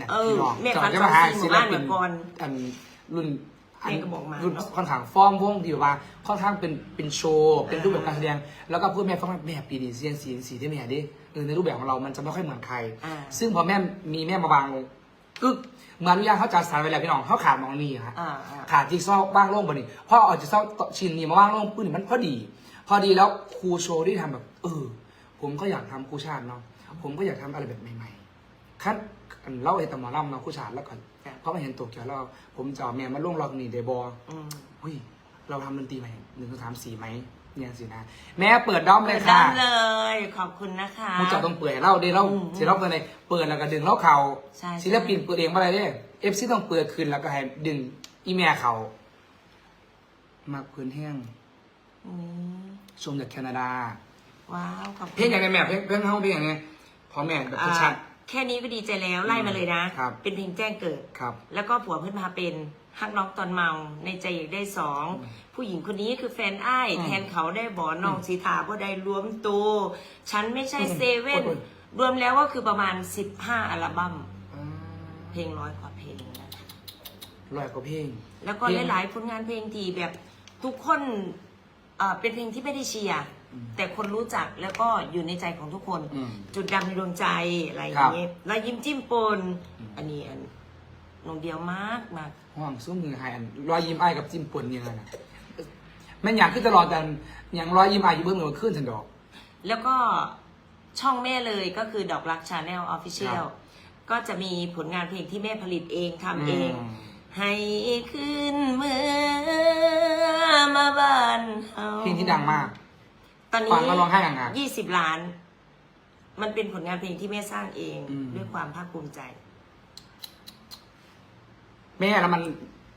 นะเออพี่น้องแม่จะฝันจะมาหาสองสี่ศิหมู่ลบ้านปินมาก่อนอันรุ่นอันแม่ก็บอกมารุ่นเนอะค่อนข้างฟอร์มวงที่แบบว่าค่อนข้างเป็นเป็นโชว์เป็นรูปแบบการแสดง แล้วก็พูดแม่ฟังว่าแม่ปีนี้เสียงสีสีที่แม่ดิเออในรูปแบบของเรามันจะไม่ค่อยเหมือนใครอ่าซึ่งพอแม่มีแม่มาวางกึกเหมือนอนุญาตเขาจัดสรรไว้แล้วพี่น้องเขาขาดมองนี่ครับอ่าอ่าขาดจิ๊กซอว์ว่างโล่งบ่นี่พอเอาจิ๊กซอว์ชิ้นนี้มาว่างโล่งปื้นมันพอดี พอดีแล้วครูโชว์ที่ทำแบบเออผมก็อยากทำครูชาติเนาะผมก็อยากทำอะไรแบบใหม่ๆ คัดอันเล่าไอ้ตำหมอลำเนาะครูชาติแล้วก่อนเพราะมาเห็นตัวเกี่ยวแล้วผมจะเอาแม่มาล่วงรอกนี่เดบออืมเฮ้ยเราทำดนตรีใหม่หนึ่งสองสามสี่ไหมเนี่ยสินะ แม่เปิดด้อมเลเปิยดค่ะด้านเลย ขอบคุณนะคะมูเจาต้องเปิดเล่าเด้เล่าอืมเสียเล่าเปิดเลยเปิดแล้วก็ดึงเล่าเขาใช่ศิลปินเปิดเองมาอะไรเด้เอฟซีต้องเปิดคืนแล้วก็ให้ดึงอีเมลเขามากพื้นแห้งอืมชมจากแคนาดา ว้าว ขอบคุณเพลงอย่างไรแม่เพลงเพลงเฮาเพลงอย่างไงพอแม่แบบอ่าชัด แค่นี้ก็ดีใจแล้วไล่มาเลยนะ ครับเป็นเพลงแจ้งเกิดๆครับแล้วก็ผัวเพื่อนพาเป็นฮักน้องตอนเมาในใจอยากได้สองอืมผู้หญิงคนนี้คือแฟนอ้ายอืมแทนเขาได้บ่อน้องสีทาบ่ได้รวมตัวฉันไม่ใช่อืมเซเว่นโอ้ยรวมแล้วก็คือประมาณ 15 อัลบั้มเพลงร้อยกว่าเพลงนะคะลอยกว่าเพลง แล้วก็เพลงหลายๆผลงานเพลงที่แบบทุกคนเอ่อเป็นเพลงที่ไม่ได้เชียร์อืม แต่คนรู้จักแล้วก็อยู่ในใจของทุกคน อืม จุดดำในดวงใจอะไรอย่าครังบเงี้ยแล้วยิ้มจิ้มปน อืม อันนี้อันนงเดียวมากมากห่วงสู้มือหายอันรอยยิ้มไอ้ายกับจิ้มปนยังไงนะแม่นอยากขึ้นตลอดแต่อย่างรอยยิ้มไอ้ายอยู่เบื้องหลังขึ้นสันดอก แล้วก็ช่องแม่เลยก็คือดอกรักชาแนลออฟฟิเชียคลรับก็จะมีผลงานเพลงที่แม่ผลิตเองทำเองอืมให้ขึ้นเมื่อมาบ้านเฮา เพลงที่ดังมาก ตอนฟันี้งแล้วร้องไห้อ่างๆยี่สิบล้าน มันเป็นผลงานเพลงที่แม่สร้างเองอืม ด้วยความภาคภูมิใจแม่แล้วมัน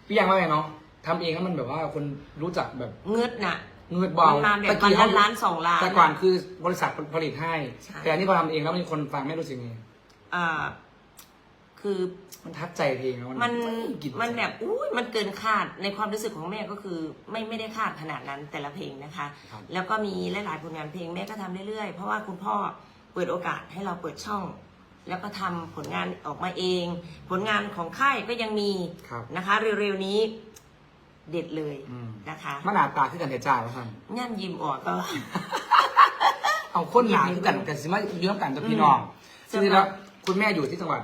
เปี้ยงมากเลยเนาะทำเองแล้วมันแบบว่าคนรู้จักแบบเงืดน่ะ เงินเบามันมาแบบตะกี้วันละล้านสองล้านแต่ก่อนคือบริษัทผลิตให้ ใช่ แต่อันนี้พอทำเองแล้วมีคนฟังไม่รู้สึกไงอ่า คือมันทัดใจเพลงแล้วมันกินมันแบบอุ้ยมันเกินคาดในความรู้สึกของแม่ก็คือ ไม่ไม่ได้คาดขนาดนั้นแต่ละเพลงนะคะครับแล้วก็มีหลายๆผลงานเพลงแม่ก็ทำเรื่อยๆ เพราะว่าคุณพ่อเปิดโอกาสให้เราเปิดช่อง แล้วก็ทำผลงานออกมาเอง ผลงานของค่ายก็ยังมีครับนะคะ เร็วๆนี้เด็ดเลยอืมนะคะมันหนาตาขึ้นกันแต่จ้าแล้วท่านย่ำยิ้มออกก็เอาคนหนาขึ้นกันกันสิมาอยู่น้ำกันกับพี่น้องอืมซึ่งแล้วคุณแม่อยู่ที่จังหวัด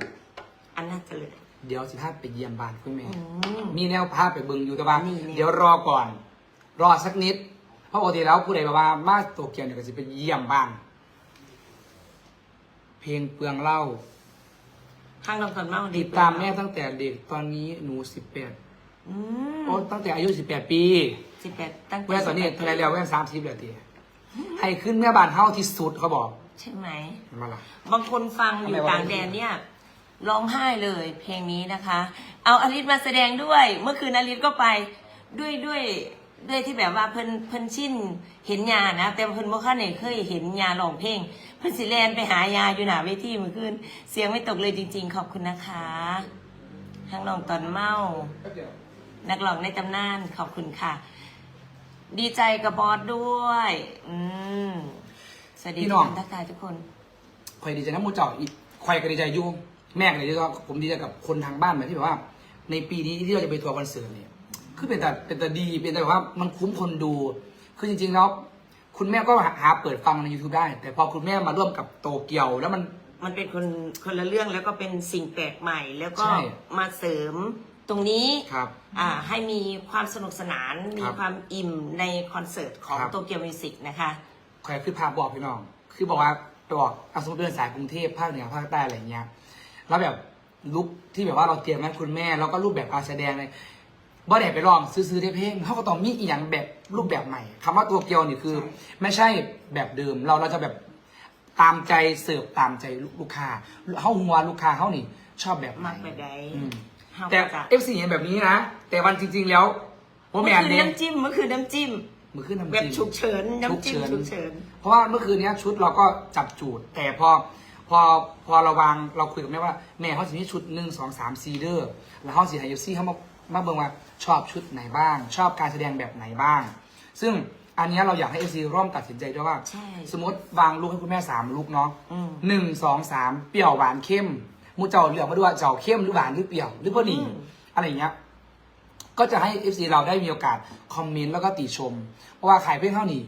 อันน่าจะเลย เดี๋ยวสิพาไปเยี่ยมบ้านคุณแม่อืมมีแนวพาไปเบึงอยู่แต่ว่านี่เนี่ยเดี๋ยวรอก่อน รอสักนิด เพราะปกติแล้วผู้ใดบอกว่ามาโตเกียวเนี่ยก็สิไปเยี่ยมบ้าน เพลงเปลืองเหล่า ข้างลำตอนเมาติดตามแม่ตั้งแต่เด็กตอนนี้หนูสิบแปดอืมโอ้ตั้งแต่อายุสิบแปดปี สิบแปดตั้งแม่ตอนนี้ทนายแล้วแม่สามสิบแล้วทีให้ขึ้นแม่บ้านเท่าที่สุดเขาบอกใช่ไหมเห็นไหมาล่ะบางคนฟังอยู่ทำไมวะต่างแดนเนี่ย ร้องไห้เลยเพลงนี้นะคะ เอาอลิสมาแสดงด้วย เมื่อคืนอลิสก็ไปด้วยด้วยด้วยที่แบบว่าเพิ่นเพิ่นชินเห็นยานะ แต่เพิ่นบ่คันเนี่ยเคยเห็นยาร้องเพลง เพิ่นสิแลนไปหายาอยู่หน้าเวทีเมื่อคืนเสียงไม่ตกเลยจริง ๆ ขอบคุณนะคะทั้งน้องตอนเมานักร้องในตำนานขอบคุณค่ะ ดีใจกับบอสด้วย อืมสวัสดีพี่ทุน้กองคนทักทายทุกคนคอยดีใจนะหมูเจ่าอีกคอยก็ดีใจอยุ่ แม่ก็ดีใจว่าผมดีใจกับคนทางบ้านแบบที่แบบว่า ในปีนี้ที่เราจะไปทัวร์คอนเสิร์ตเนี่ยคือเป็นแต่เป็นแต่ดีเป็นแต่แบบว่ามันคุ้มคนดู คือจริงๆแล้วคุณแม่ก็หาเปิดฟังใน YouTube ได้ แต่พอคุณแม่มาร่วมกับโตเกียว แล้วมันมันเป็นคนคนละเรื่องแล้วก็เป็นสิ่งแปลกใหม่ แล้วก็ใช่มาเสริมตรงนี้ครับอ่าให้มีความสนุกสนานมีครับความอิ่มในคอนเสิร์ตของครับโตเกียวมิวสิกนะคะคอยคือพาบอกพี่น้อง คือบอกว่าไปบอกเอาสมมติเดินสายกรุงเทพภาคเหนือภาคใต้อะไรอย่างเงี้ย แล้วแบบลุกที่แบบว่าเราเตรียมให้คุณแม่ แล้วก็รูปแบบการแสดงเลยบ่ได้ไปลองซื้อๆได้เพลงเขาก็ต้องมีอีกอย่างแบบรูปแบบใหม่คำว่าตัวเกียวนี่คือใช่ไม่ใช่แบบเดิม เราเราจะแบบตามใจเสิร์ฟตามใจลูกค้าเขาหัวลูกค้าเขานี่ ชอบแบบไหนมักแบบใดอืมเฮาแต่ก็จะเอฟซีเห็นแบบนี้นะ แต่วันจริง ๆ แล้วผมเมื่แมอนคืนเนี่ยน้ำจิ้มเมื่อคืนน้ำจิ้มมือขึ้นน้ำแบบจิ้มฉุกเฉินน้ำจิ้มฉุฉุกกเฉิเฉินนเพราะว่าเมื่อคืนเนี้ยชุดเราก็จับจูด แต่พอพ อพอเราวางเราคุยกับแม่ว่าแม่เขาจะมีชุดหนึ่งสองสามซีเดอร์แล้วเขาสีไฮยูซี่เขามามาเบิ่งว่าชอบชุดไหนบ้าง ชอบการแสดงแบบไหนบ้าง ซึ่งอันเนี้ยเราอยากให้เอซีร่วมตัดสินใจด้วยว่า ใช่ สมมติวางลูกให้คุณแม่สามลูกเนาะอืม หนึ่งสองสามเปรี้ยวหวานเข้มมูเจ้าเลือกมาด้วยว่าเจ้าเข้มหรือหวานหรือเปรี้ยวหรือพอดีอืม อะไรอย่างเงี้ย ก็จะให้ FC เราได้มีโอกาสคอมเมนต์แล้วก็ติชม เพราะว่าขายเพื่อนเท่านี้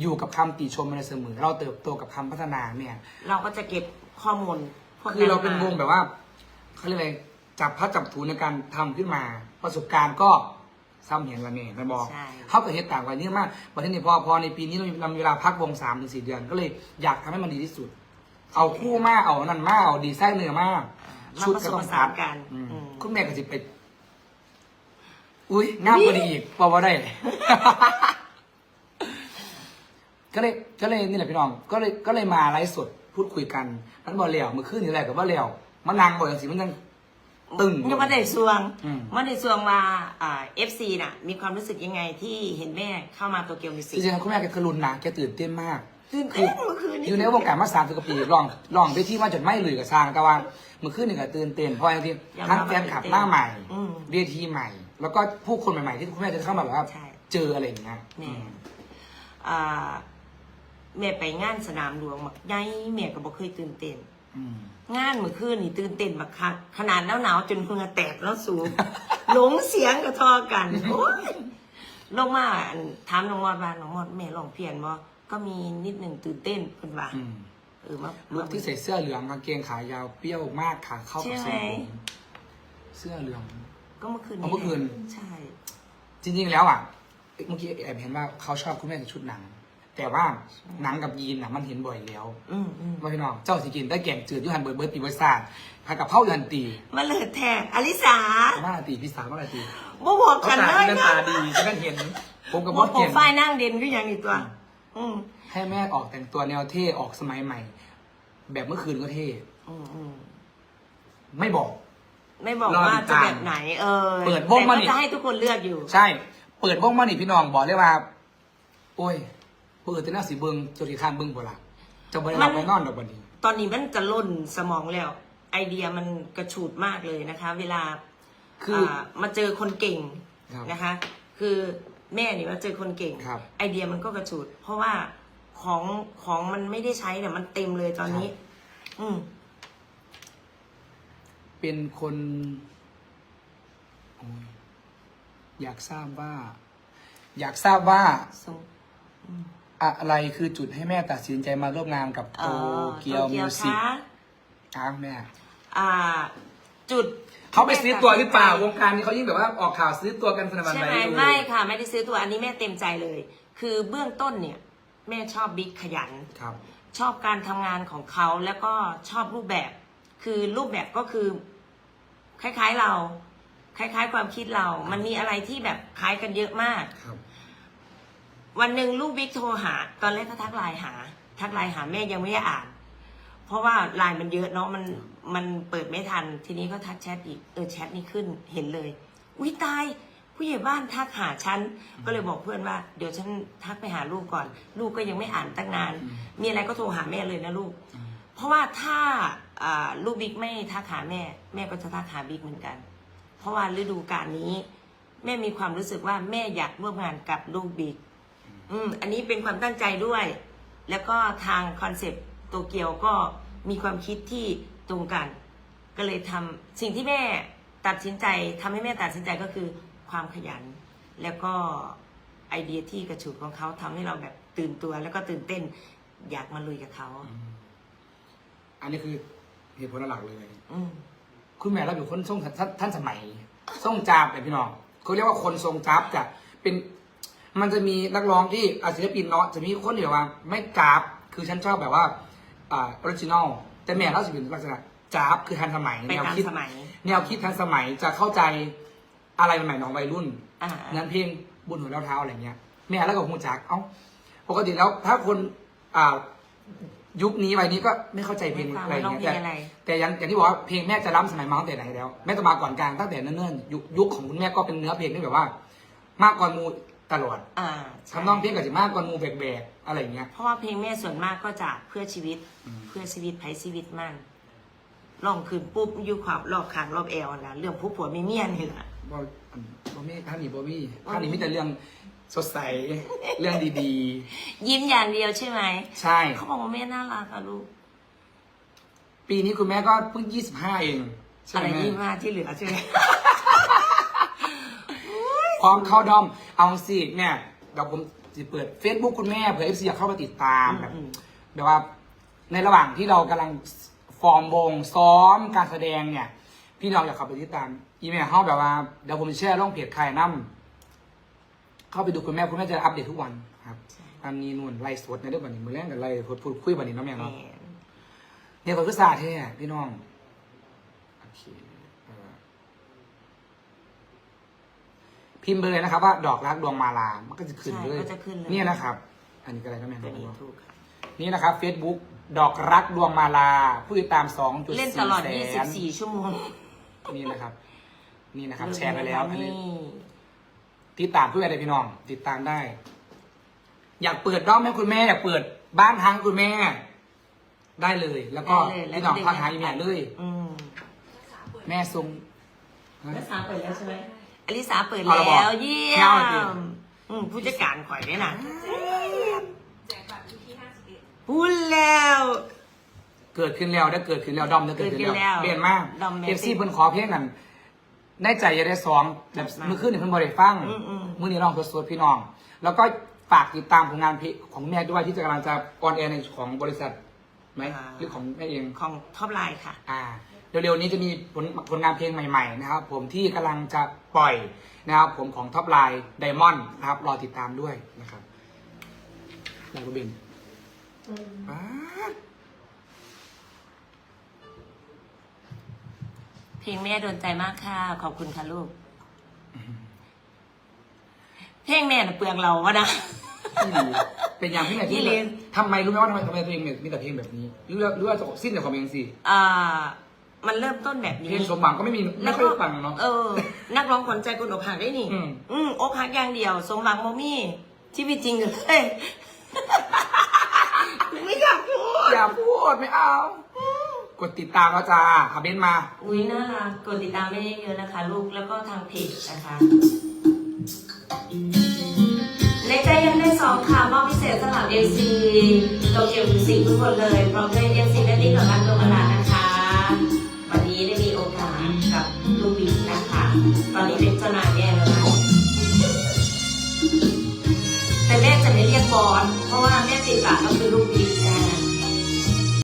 อยู่กับคำติชมมาเสมอ เราเติบโตกับคำพัฒนาเนี่ย เราก็จะเก็บ ข้อมูลพวกคือเราเป็นวงมแบบว่าเขาเรียกอะไรจับพัดจับถูในการทำขึ้นมา ประสบการณ์ก็ซ้ำเห็นละเมยมันบอกใช่ เขากับเฮดต่างกันเยอะมากวันนี้พอพอในปีนี้เรามีเรามีเวลาพักวงสามถึงสี่เดือนก็เลยอยากทำให้มันดีที่สุด เอาคู่มากเอานั่นมากเอาดีไซน์เนื้อมาก มาผสมผสานกันอืมอืมคุณแม่ก็จะไปอุ้ยงามกว่านี้อีกบอกว่าได้ ก็เลยก็เลยนี่แหละพี่น้อง ก็เลยก็เลยมาไลฟ์สด พูดคุยกันมันบอกเลี้ยวมือขึ้นนี่แหละกับว่าเลี้ยวมันนางบอกอย่างสิมันยังตึง ยังไม่ได้สวงอืม ไม่ได้สวงว่าอ่าเอฟซีน่ะ มีความรู้สึกยังไงที่เห็นแม่เข้ามาโตเกียวมิวสิจริงๆคุณแม่แกคือรุนนะแกตื่นเต้นมากตื่นเต้นเมื่อคืนนี้อยู่ในวงการมาสามสิบกว่าปีลองลองไปที่มาจนไม่หลือกับซางแต่ว่าเมื่อคืนนี่ก็ตื่นเต้นเพราะอย่างที่ทั้งแฟนคลับหน้าใหม่อืมเวทีใหม่ แล้วก็ผู้คนใหม่ๆที่คุณแม่จะเข้ามาแบบว่าใช่ เจออะไรอย่างเงี้ยแม่อ่า แม่ไปงานสนามหลวงมักใหญ่แม่ก็บ่เคยตื่นเต้นอืมงานเมื่อคืนนี่ตื่นเต้นบักคักขนาดหนาวๆจนเหงื่อแตกแล้วสูง หลงเสียงกระทอกันโอ้ยลงมาอันถามน้องมอดว่าน้องมอดแม่ลองเพียนบ่ก็มีนิดหนึ่งตื่นเต้นเพิ่นว่าอืมเออมาลุคที่ใส่เสื้อเหลืองกางเกงขายาวเปรี้ยวมากขาเข้ากับทรงผมเสื้อเหลือง ก็เมื่อคืนอ๋อเมื่อคืน ใช่ จริงๆแล้วอะ เมื่อกี้แอบเห็นว่าเขาชอบคุณแม่ในชุดหนัง แต่ว่าหนังกับยีนอะมันเห็นบ่อยแล้วอืมอืมว่าพี่น้องเจ้าสิกินได้แกงจืดอยูหันเบิร์ดเบิร์ดปีเบิร์ดซาดผัดกับเผาอยูหันตีมาเลยแทนอลิสามาลาตีพี่สาวมาลาตีบ่บอกเขากันตาเลยเป็นนะตาดีจะกันเห็น ผมกับบบ่อสผเกีมยนฝ้ายนั่งเด่นก็อย่างนี้ตัว อืมให้แม่ออกแต่งตัวแนวเท่ออกสมัยใหม่ แบบเมื่อคืนก็เท่ อืมอืมไม่บอก ไม่บอกรอว่าติดจะตามแบบไหน เออเปิดวงแต่มาก็นี่จะให้ทุกคนเลือกอยู่ ใช่ เปิดวงมานี่พี่น้องบอกเลยว่า โอ้ย เปิดแต่หน้าสีเบิงจนที่ข้างเบิงบ่ละจะบริมัรับนไปนอนดอกบันนี้ ตอนนี้มันจะล่นสมองแล้ว ไอเดียมันกระฉูดมากเลยนะคะ เวลาคือามาเจอคนเก่งครับนะคะ คือแม่นี่มาเจอคนเก่ง ครับไอเดียมันก็กระฉูด เพราะว่าของของมันไม่ได้ใช้เนี่ยมันเต็มเลยตอนนี้อืมเป็นคนโอ้ยอยากทราบว่า อยากทราบว่าส่งอะไรคือจุดให้แม่ตัดสินใจมาร่วมงานกับโตเอ่อเกียวโตมิวสิกคะอ้าวแม่ อ่า จุดเขาไปซื้อตัวหรือเปล่าวงการนี้เขายิ่งแบบว่าออกข่าวซื้อตัวกันสนันหวันใช่ไหวไหมเลยไม่ค่ะ ไม่ได้ซื้อตัวอันนี้แม่เต็มใจเลย คือเบื้องต้นเนี่ย แม่ชอบบิ๊กขยันครับ ชอบการทำงานของเขาแล้วก็ชอบรูปแบบ คือรูปแบบก็คือ คล้ายๆเรา คล้ายๆ ความคิดเรา มันมีอะไรที่แบบคล้ายกันเยอะมากครับ วันหนึ่งลูกบิ๊กโทรหา ตอนแรกก็ทักไลน์หา ทักไลน์หาแม่ยังไม่ได้อ่าน เพราะว่าไลน์มันเยอะเนาะมันมันเปิดไม่ทัน ทีนี้ก็ทักแชทอีกเออแชทนี้ขึ้นเห็นเลยอุ้ยตาย ผู้ใหญ่บ้านทักหาฉันก็เลยบอกเพื่อนว่า เดี๋ยวฉันทักไปหาลูกก่อน ลูกก็ยังไม่อ่านตั้งนานอืมมีอะไรก็โทรหาแม่เลยนะลูกอืมเพราะว่าถ้าอ่าลูกบิ๊กไม่ทักหาแม่ แม่ก็จะทักหาบิ๊กเหมือนกัน เพราะว่าฤดูกาลนี้ แม่มีความรู้สึกว่าแม่อยากร่วมงานกับลูกบิ๊ก อืม อันนี้เป็นความตั้งใจด้วย แล้วก็ทางคอนเซปต์โตเกียวก็มีความคิดที่ตรงกัน ก็เลยทำสิ่งที่แม่ตัดสินใจทำให้แม่ตัดสินใจก็คือความขยัน แล้วก็ไอเดียที่กระฉูดของเขาทำให้เราแบบตื่นตัว แล้วก็ตื่นเต้นอยากมาลุยกับเขาอันนี้คือเหตุผลหลักเลยอืมคุณแม่เราเป็นคนทรงท่านท่านสมัยทรงจาบแบบพี่น้องเขาเรียกว่าคนทรงจาบจะเป็น มันจะมีนักร้องที่อาศิลปินเนาะจะมีคนเดียวว่าไม่จาบคือฉันชอบแบบว่าอ่าออริจินอลแต่แม่เราจะเป็นลักษณะจาบคือทันสมัยไปแนวตามคิดสมัย แนวคิดทันสมัยจะเข้าใจอะไรใหม่ๆของวัยรุ่นอ่านั้นเพลงบุญหัวเท้าๆอะไรเงี้ยแม่แล้วก็หูจักเอ้าปกติแล้วถ้าคนอ่ายุคนี้วัยนี้ก็ไม่เข้าใจเพลงไม่ฟังอะไรว่าร้องเงี้ยเพลแต่งอะไรแต่อยังอย่างที่บอกว่าเพลงแม่จะล้ำสมัยมาตั้งแต่ไหนแล้วแม่จะมาก่อนกลางตั้งแต่เนิ่นๆยุคยุคของคุณแม่ก็เป็นเนื้อเพลงที่แบบว่า มากกว่ามู ตลอดอ่าใช่ทำนองเพลงก็จะมากกว่ามูแบกๆอะไรเงี้ย เพราะว่าเพลงแม่ส่วนมากก็จะเพื่อชีวิต อืม เพื่อชีวิตไผชีวิตมันลองคืนปุ๊บอยู่ขอบรอบคางรอบแอวนะเรื่องผู้ผัวไม่เมียนี่แหละบ่อันบ่มีท่านนี่บ่มีท่านนี่มีแต่เรื่องสดใส เรื่องดียิ้มอย่างเดียวใช่ไหมๆ ใช่ เขาบอกว่าแม่น่ารักอะลูกปีนี้คุณแม่ก็เพิ่งยี่สิบห้าเองใช่อะไรไหมยี่มากที่เหลือใช่ไหม พร้อมเข้าดอม เอาสิเนี่ยเดี๋ยวผมจะเปิด Facebook คุณแม่เผื่อเอฟซีอยากเข้ามาติดตามแบบอืมแบบว่า ในระหว่างที่เรากำลังฟอร์มวงซ้อมการแสดงเนี่ย พี่น้องอยากเข้าไปติดตาม อีเมลเข้าแบบว่าเดี๋ยวผมจะแชร์ล่องเพจใครนั่มเข้าไปดูคุณแม่คุณแม่จะอัปเดตทุกวันครับอันนี้นู่นไล่สดในเรื่องแบบนี้มือแรกกับไล่พูดพูดคุยแบบนี้เน้องแม่เนาะเนี่ยคนก็สาเท่พี่น้องโอเคเอ่อ พิมพ์ไปเลยนะครับ ว่าดอกรักดวงมาลา มันก็จะขึ้นเลย ใช่ก็จะขึ้นเลยเนี่ยนะครับ อันนี้ก็อะไรนะแม่ตัวนี้ถูกค่ะ นี่นะครับ Facebook ดอกรักดวงมาลา ผู้ติดตาม2.4เล่นตลอด แสน24 ชั่วโมงนี่นะครับ นี่นะครับ แชร์ไปแล้วอันนี้ นี่ติดตามเพื่อนอะไรพี่น้อง ติดตามได้ อยากเปิดด้อมให้คุณแม่ อยากเปิดบ้านทางคุณแม่ ได้เลย แล้วก็ได้เลยพี่น้องแล้วก็ทักหาอีเมลเลย อืมแม่ทรงอลิสาเปิดแล้วใช่ไหม อลิสาเปิดเอาละบอกแล้ว เยี่ยแค่เอาจริงมอืมผู้จัดการข่อยด้วยนะแจกบัตรอยู่ที่51พูดแล้ว เกิดขึ้นแล้วได้เกิดขึ้นแล้วดอมได้เกิดขึ้นเกิดขึ้นแล้แล้ววเปลี่ยนมากดอมแมนเอฟซีเพิ่นขอเพลงกันในใจจะได้สองแบบมือขึ้นเพิ่นบริฟังอืมอืมมือนี้ลองสดๆพี่น้อง แล้วก็ฝากติดตามผลงานเพลงของแม่ด้วยที่จะกำลังจะออนแอร์ในของบริษัทไหมหรือของแม่เองของท็อปไลน์ค่ะ อ่า เร็วๆนี้จะมีผลผลงานเพลงใหม่ๆนะครับผมที่กำลังจะปล่อยนะครับผมของท็อปไลน์ไดมอนด์นะครับรอติดตามด้วยนะครับลาบูบินป๊าดเพลงแม่โดนใจมากค่ะ ขอบคุณค่ะลูก เพลงแม่น่ะเปลืองเราวะนะ ที่ดีเป็นอย่างที่ไหนที่ที่เรียนทำไมรู้ไหมว่าทำไมทำไมตัวเองมีแต่เพลงแบบนี้หรือว่าหรือว่าจะสิ้นแต่ความเองสิ อ่า มันเริ่มต้นแบบเพนี้ลงสมหวังก็ไม่มีไม่ค่อยฟังเนาะ เออ นักร้องขวัญใจคนอกหักได้นี่ อืม อืมอกหักอย่างเดียว สมหวังโมมี่ชีวิตจริงเลยไม่อยากพูด อย่าพูดไม่เอา กดติดตามแล้วจ้าอาเบนมา อุ้ยน่ารักกดติดตามไม่ได้เยอะนะคะ ลูกแล้วก็ทางเพจนะคะในใจยังได้สองค่ะมอบพิเศษสำหรับเอซีโตเกียวมิวสิกทุกคนเลยพร้อมด้วยเอซี